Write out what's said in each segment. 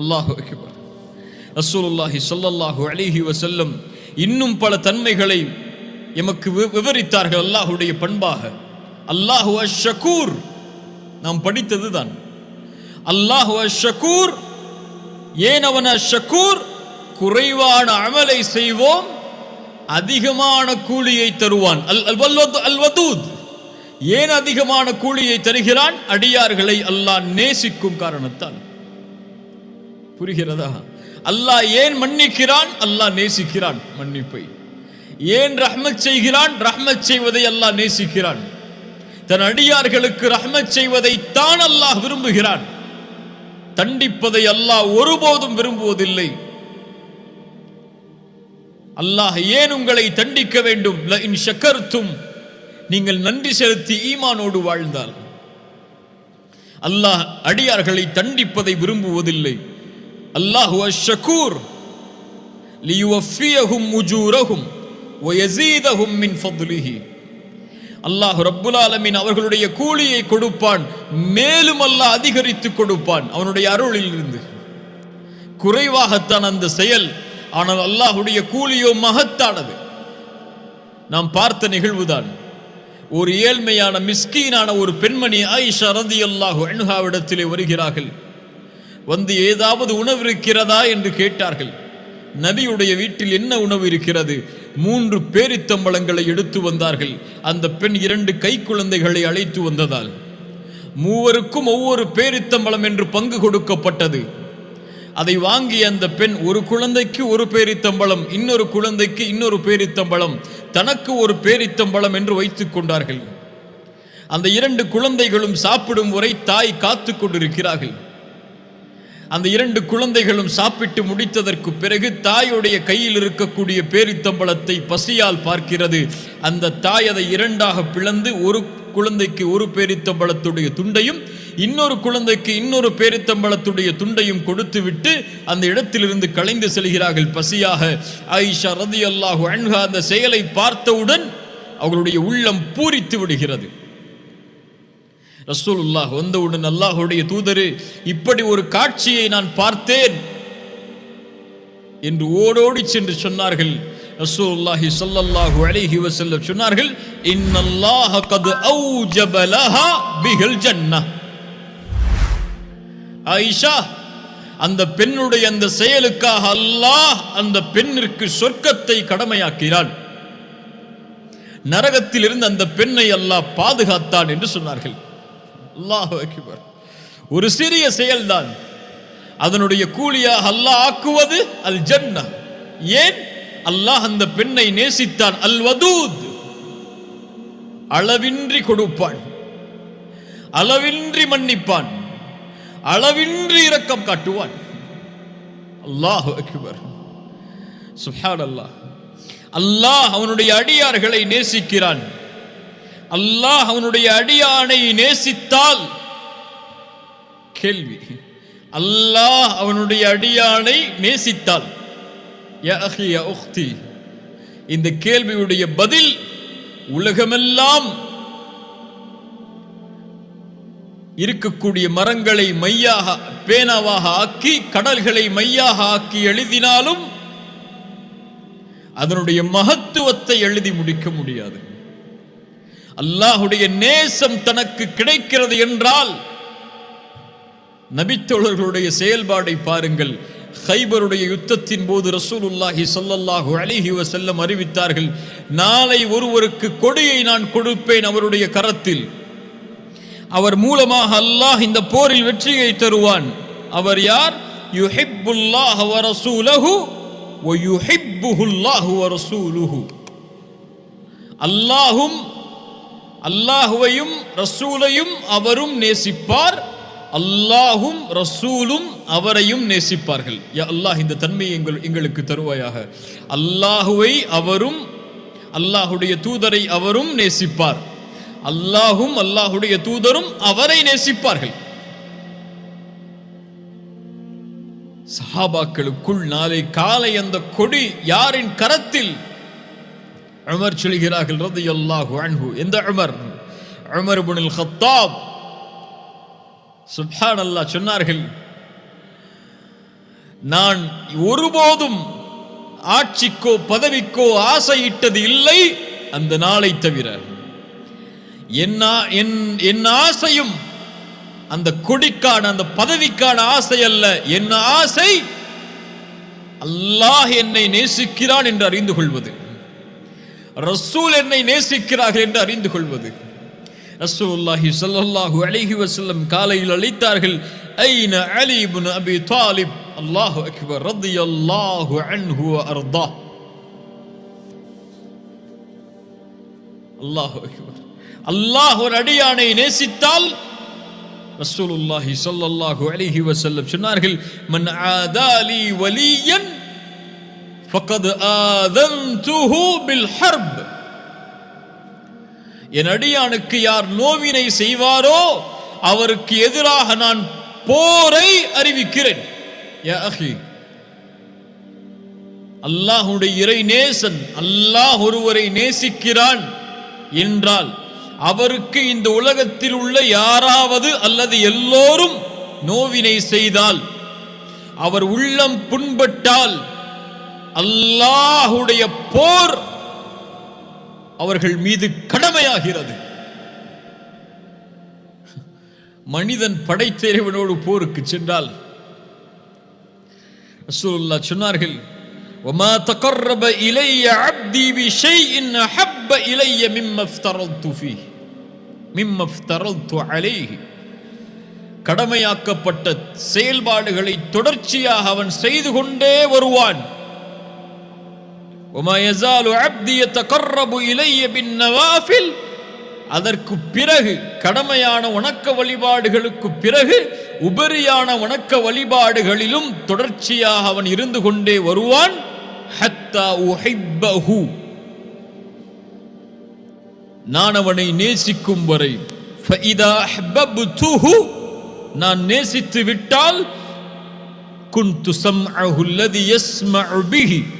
அல்லாஹு அக்பர் ரசூலுல்லாஹி சொல்லல்லாஹு அலிஹி வசல்லம் இன்னும் பல தன்மைகளை எமக்கு விவரித்தார்கள் அல்லாஹுடைய பண்பாக. அல்லாஹு அஷக்கூர் நாம் படித்ததுதான். அல்லாஹு அஷக்கூர் ஏன் அவன் அஷக்கூர் குறைவான அமலை செய்வோம் அதிகமான கூலியை தருவான். அல் அல் வதூத். ஏன் அதிகமான கூலியை தருகிறான்? அடியார்களை அல்லாஹ் நேசிக்கும் காரணத்தால். புரிகிறதா? அல்லாஹ் ஏன் மன்னிக்கிறான்? அல்லாஹ் நேசிக்கிறான். மன்னிப்பை. ஏன் ரஹ்மத் செய்கிறான்? ரஹ்மத் செய்வதை அல்லாஹ் நேசிக்கிறான். தன் அடியார்களுக்கு ரஹ்மத் செய்வதை தான் அல்லாஹ் விரும்புகிறான். தண்டிப்பதை அல்லாஹ் ஒருபோதும் விரும்புவதில்லை. அல்லாஹ் ஏன் உங்களை தண்டிக்க வேண்டும்? இன் ஷக்கர்த்தும் நீங்கள் நன்றி செலுத்தி ஈமானோடு வாழ்ந்தால். அல்லாஹ் அடியார்களை தண்டிப்பதை விரும்புவதில்லை. அல்லாஹு அஷ்ஷகூர் லியுவஃபியஹும் உஜூரஹும் வயஸீதஹும் மின் ஃபضலிஹி அல்லாஹ் ரப்புல் ஆலமீன் அவர்களுடைய கூலியை கொடுப்பான் மேலும் அல்லாஹ் அதிகரித்து கொடுப்பான் அவனுடைய அருளில் இருந்து குறைவாகத்தான் அந்த செயல் ஆனால் அல்லாஹுடைய கூலியோ மகத்தானது. நாம் பார்த்த நிகழ்வுதான் ஒரு ஏழ்மையான மிஸ்கீனான ஒரு பெண்மணி ஆயிஷா ரதியல்லாஹு அணுகாவிடத்திலே வருகிறார்கள். வந்து ஏதாவது உணவு இருக்கிறதா என்று கேட்டார்கள். நபியுடைய வீட்டில் என்ன உணவு இருக்கிறது? மூன்று பேரித்தம்பளங்களை எடுத்து வந்தார்கள். அந்த பெண் இரண்டு கை குழந்தைகளை அழைத்து வந்ததால். மூவருக்கும் ஒவ்வொரு பேரித்தம்பளம் என்று பங்கு கொடுக்கப்பட்டது. அதை வாங்கிய அந்த பெண் ஒரு குழந்தைக்கு ஒரு பேரித்தம்பளம் இன்னொரு குழந்தைக்கு இன்னொரு பேரித்தம்பளம் தனக்கு ஒரு பேரித்தம்பளம் என்று வைத்துக் கொண்டார்கள். அந்த இரண்டு குழந்தைகளும் சாப்பிடும் வரை தாய் காத்து கொண்டிருக்கிறார்கள். அந்த இரண்டு குழந்தைகளும் சாப்பிட்டு முடித்ததற்கு பிறகு தாயுடைய கையில் இருக்கக்கூடிய பேரித்தம்பளத்தை பசியால் பார்க்கிறது. அந்த தாய் அதை இரண்டாக பிளந்து ஒரு குழந்தைக்கு ஒரு பேரித்தம்பளத்துடைய துண்டையும் இன்னொரு குழந்தைக்கு இன்னொரு பேரித்தம்பளத்துடைய துண்டையும் கொடுத்துவிட்டு அந்த இடத்திலிருந்து கலைந்து செல்கிறார்கள். பசியாக ஆயிஷா ரதி அல்லாஹு அன்ஹா அந்த செயலை பார்த்தவுடன் அவர்களுடைய உள்ளம் பூரித்து விடுகிறது. ரசூலுல்லாஹ் வந்தவுடன் அல்லாஹுடைய தூதரு இப்படி ஒரு காட்சியை நான் பார்த்தேன் என்று ஓடோடி சென்று சொன்னார்கள். ரசூலுல்லாஹி ஸல்லல்லாஹு அலைஹி வஸல்லம் சொன்னார்கள் இன்னல்லாஹ கத் அவுஜப லஹா பிஹல் ஜன்னah ஆயிஷா அந்த பெண்ணுடைய அந்த செயலுக்காக அல்லாஹ் அந்த பெண்ணிற்கு சொர்க்கத்தை கடமையாக்கினான் நரகத்தில் இருந்து அந்த பெண்ணை அல்லாஹ் பாதுகாத்தான் என்று சொன்னார்கள். அல்லாஹ் அக்பர். ஒரு சிறிய செயல்தான். அதனுடைய கூலியாக அல்லாஹ் ஆக்குவது அல் ஜன்னா ஏன்? அல்லாஹ் அந்த பெண்ணை நேசித்தான். அல் வதூத் அளவின்றி கொடுப்பான். அளவின்றி மன்னிப்பான். அளவின்றி இரக்கம் காட்டுவான். அல்லாஹ் அக்பர். சுஹான் அல்லாஹ் அல்லாஹ் அவனுடைய அடியார்களை நேசிக்கிறான். அல்லாஹ் அவனுடைய அடியானை நேசித்தால் கேள்வி. அல்லாஹ் அவனுடைய அடியானை நேசித்தால் இந்த கேள்வியுடைய பதில் உலகமெல்லாம் இருக்கக்கூடிய மரங்களை மையாக பேனாவாக ஆக்கி கடல்களை மையாக ஆக்கி எழுதினாலும் அதனுடைய மகத்துவத்தை எழுதி முடிக்க முடியாது. அல்லாஹுடைய நேசம் தனக்கு கிடைக்கிறது என்றால் நபித்தோழர்களுடைய செயல்பாடை பாருங்கள். ஹைபருடைய யுத்தத்தின் போது ரசூலுல்லாஹி சொல்லல்லாஹு அலைஹி செல்லம் அறிவித்தார்கள் நாளை ஒருவருக்கு கொடியை நான் கொடுப்பேன் அவருடைய கரத்தில். அவர் மூலமாக அல்லாஹ் இந்த போரில் வெற்றியை தருவான். அவர் யார்? யுஹிப்புல்லாஹ் வ ரசூலஹு வ யுஹிப்புஹுல்லாஹு வ ரசூலுஹு. அல்லாஹும் அல்லாஹுவையும் ரசூலையும் அவரும் நேசிப்பார். அல்லாஹும் ரசூலும் அவரையும் நேசிப்பார்கள். யா அல்லாஹ் இந்த தன்மையை எங்கள் எங்களுக்கு தருவாயாக. அல்லாஹுவை அவரும் அல்லாஹுடைய தூதரை அவரும் நேசிப்பார். அல்லாஹும் அல்லாஹுடைய தூதரும் அவரை நேசிப்பார்கள். சஹாபாக்களுக்குள் நாளை காலை அந்த கொடி யாரின் கரத்தில் உமர் சொல்கிறார்கள் ரதியல்லாஹு அன்ஹு. எந்த Umar? Umar Khattab Khattab. Allah சொன்னார்கள் நான் ஒருபோதும் ஆட்சிக்கோ பதவிக்கோ ஆசையிட்டது இல்லை அந்த நாளை தவிர. என் ஆ- என் என் ஆசையும் அந்த கொடிக்கான அந்த பதவிக்கான ஆசை அல்ல. என் ஆசை அல்லாஹ் என்னை நேசிக்கிறான் என்று அறிந்து கொள்வது. ரசூல் என்னை நேசிக்கிறார்கள் என்று அறிந்து கொள்வது ரசூலுல்லாஹி ஸல்லல்லாஹு அலைஹி வஸல்லம் காலையில் அழைத்தார்கள் ஐன அலி இப்னு அபி தாலிப் அல்லாஹு அக்பர் ரலியல்லாஹு அன்ஹு வ அர்தா அல்லாஹு அக்பர் அல்லாஹ் ஒரு அடியானை நேசித்தால் ரசூலுல்லாஹி ஸல்லல்லாஹு அலைஹி வஸல்லம் சொன்னார்கள் மன் ஆதாலி வலியன் ஃபக்கத் ஆதன்துஹு பில் ஹர்ப் என் அடியானுக்கு யார் நோவினை செய்வாரோ அவருக்கு எதிராக நான் போரை அறிவிக்கிறேன். அல்லாஹுடைய இறை நேசன் அல்லாஹ் ஒருவரை நேசிக்கிறான் என்றால் அவருக்கு இந்த உலகத்தில் உள்ள யாராவது அல்லது எல்லோரும் நோவினை செய்தால் அவர் உள்ளம் புண்பட்டால் அல்லாஹுடைய போர் அவர்கள் மீது கடமையாகிறது மனிதன் படைத்தேரவனோடு போருக்கு சென்றால் ரசூலுல்லாஹ் சொன்னார்கள் وما تقرب إلي عبدي بشيء أحب إلي مما افترضت فيه مما افترضت عليه கடமையாக்கப்பட்ட செயல்பாடுகளை தொடர்ச்சியாக அவன் செய்து கொண்டே வருவான் அதற்கு பிறகு கடமையான வணக்க வழிபாடுகளுக்கு பிறகு உபரியான வணக்க வழிபாடுகளிலும் தொடர்ச்சியாக அவன் இருந்து கொண்டே வருவான். ஹத்தா நான் அவனை நேசிக்கும் வரை நான் நேசித்து விட்டால் குன் துசம் அல்லதி யஸ்மஉ பிஹி.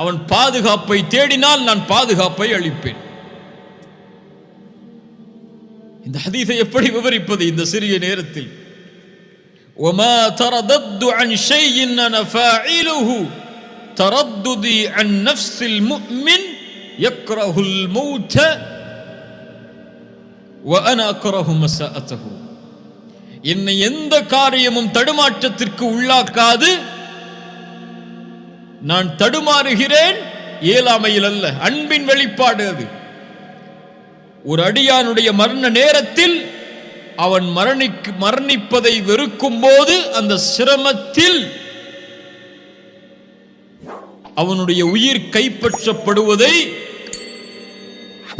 அவன் பாதுகாப்பை தேடினால் நான் பாதுகாப்பை அளிப்பேன் இந்த ஹதீஸை எப்படி விவரிப்பது இந்த சிறிய நேரத்தில் وما تردد عن شيء انا فاعله ترددي عن نفس المؤمن يكره الموت وانا اكره مساءته என்னை எந்த காரியமும் தடுமாற்றத்திற்கு உள்ளாக்காது நான் தடுமாறுகிறேன். இயலாமையில் அல்ல. அன்பின் வெளிப்பாடு அது. ஒரு அடியானுடைய மரண நேரத்தில் அவன் மரணிக்கு மரணிப்பதை வெறுக்கும் போது அந்த சிரமத்தில் அவனுடைய உயிர் கைப்பற்றப்படுவதை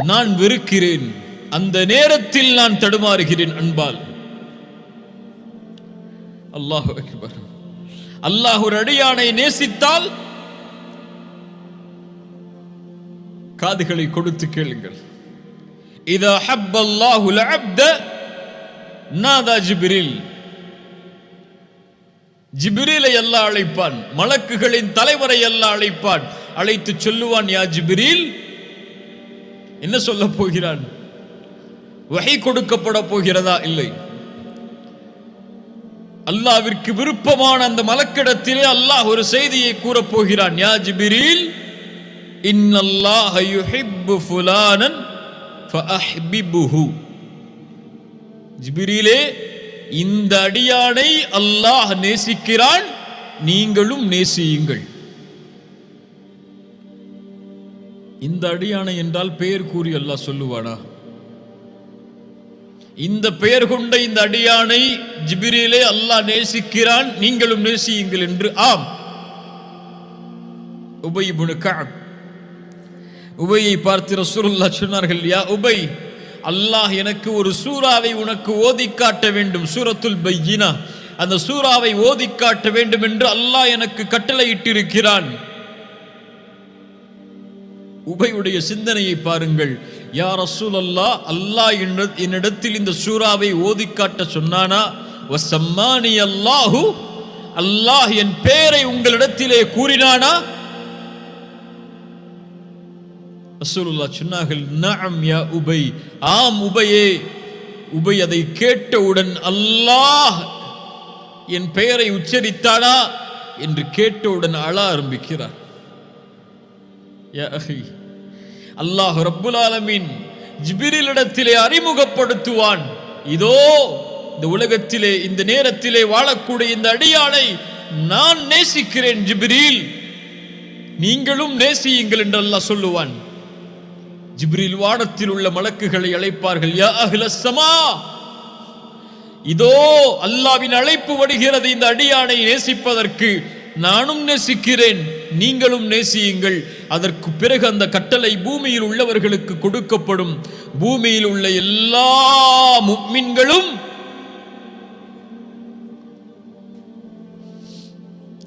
நான் வெறுக்கிறேன். அந்த நேரத்தில் நான் தடுமாறுகிறேன் அன்பால். அல்லாஹ் அல்லாஹ் ஒரு அடியானை நேசித்தால் காதுகளை கொடுத்து கேளுங்கள். இதா ஹப்ப அல்லாஹு நாதா ஜிபிரில். ஜிபிரிலை அல்லாஹ் அழைப்பான். மலக்குகளின் தலைவரை அல்லாஹ் அழைப்பான். அழைத்து சொல்லுவான் யா ஜிபிரில் என்ன சொல்ல போகிறான்? வகை கொடுக்கப்பட போகிறதா? இல்லை. அல்லாவிற்கு விருப்பமான அந்த மலக்கிடத்திலே அல்லாஹ் ஒரு செய்தியை கூறப் போகிறான். யா ஜிபிரில் இன்னல்லாஹ யுஹிப்பு ஃபுலானன் ஃபஅஹ்பிபுஹு ஜிப்ரீலே இந்த அடியானை அல்லாஹ் நேசிக்கிறான் நீங்களும் நேசியுங்கள். இந்த அடியானை என்றால் பெயர் கூறி அல்லாஹ் சொல்லுவானா? இந்த பெயர் கொண்ட இந்த அடியானை ஜிபிரிலே அல்லாஹ் நேசிக்கிறான் நீங்களும் நேசியுங்கள் என்று ஆம். உபை இப்னு உபையை பார்த்து ரசூலுல்லாஹ் சொன்னார்கள் யா உபை அல்லாஹ் எனக்கு ஒரு சூறாவை உனக்கு ஓதி காட்ட வேண்டும் சூரத்துல் பையினா. அந்த சூறாவை ஓதி காட்ட வேண்டும் என்று அல்லாஹ் எனக்கு கட்டளையிட்டிருக்கிறான். உபையுடைய சிந்தனையை பாருங்கள். யா ரசூல் அல்லா அல்லாஹ் என்னிட- என்னிடத்தில் இந்த சூறாவை ஓதி காட்ட சொன்னானா? வசம்மானி அல்லாஹு அல்லாஹ் என் பெயரை உங்களிடத்திலே கூறினானா? ரசூலுல்லா சொன்னார்கள் நஅம் யா உபை. ஆம் உபையே. உபை அதை கேட்டவுடன் அல்லாஹ் என் பெயரை உச்சரித்தானா? என்று கேட்டவுடன் அழ ஆரம்பிக்கிறார். அல்லாஹ் ரப்புல் ஆலமீன் ஜிபிரிலிடத்திலே அறிமுகப்படுத்துவான். இதோ இந்த உலகத்திலே இந்த நேரத்திலே வாழக்கூடிய இந்த அடியானை நான் நேசிக்கிறேன் ஜிபிரில். நீங்களும் நேசியுங்கள் என்று அல்லாஹ் சொல்லுவான். ஜிப்ரில் வானத்தில் உள்ள மலக்குகளை அழைப்பார்கள் யா அஹ்லஸ் இதோ அல்லாவின் அழைப்பு வருகிறது இந்த அடியானை நேசிப்பதற்கு. நானும் நேசிக்கிறேன் நீங்களும் நேசியுங்கள். அதற்கு பிறகு அந்த கட்டளை பூமியில் உள்ளவர்களுக்கு கொடுக்கப்படும். பூமியில் உள்ள எல்லா முக்மின்களும்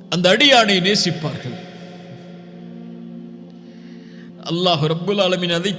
அந்த அடியானை நேசிப்பார்கள். அல்லாஹ் ரப்புல் ஆலமீன் அதை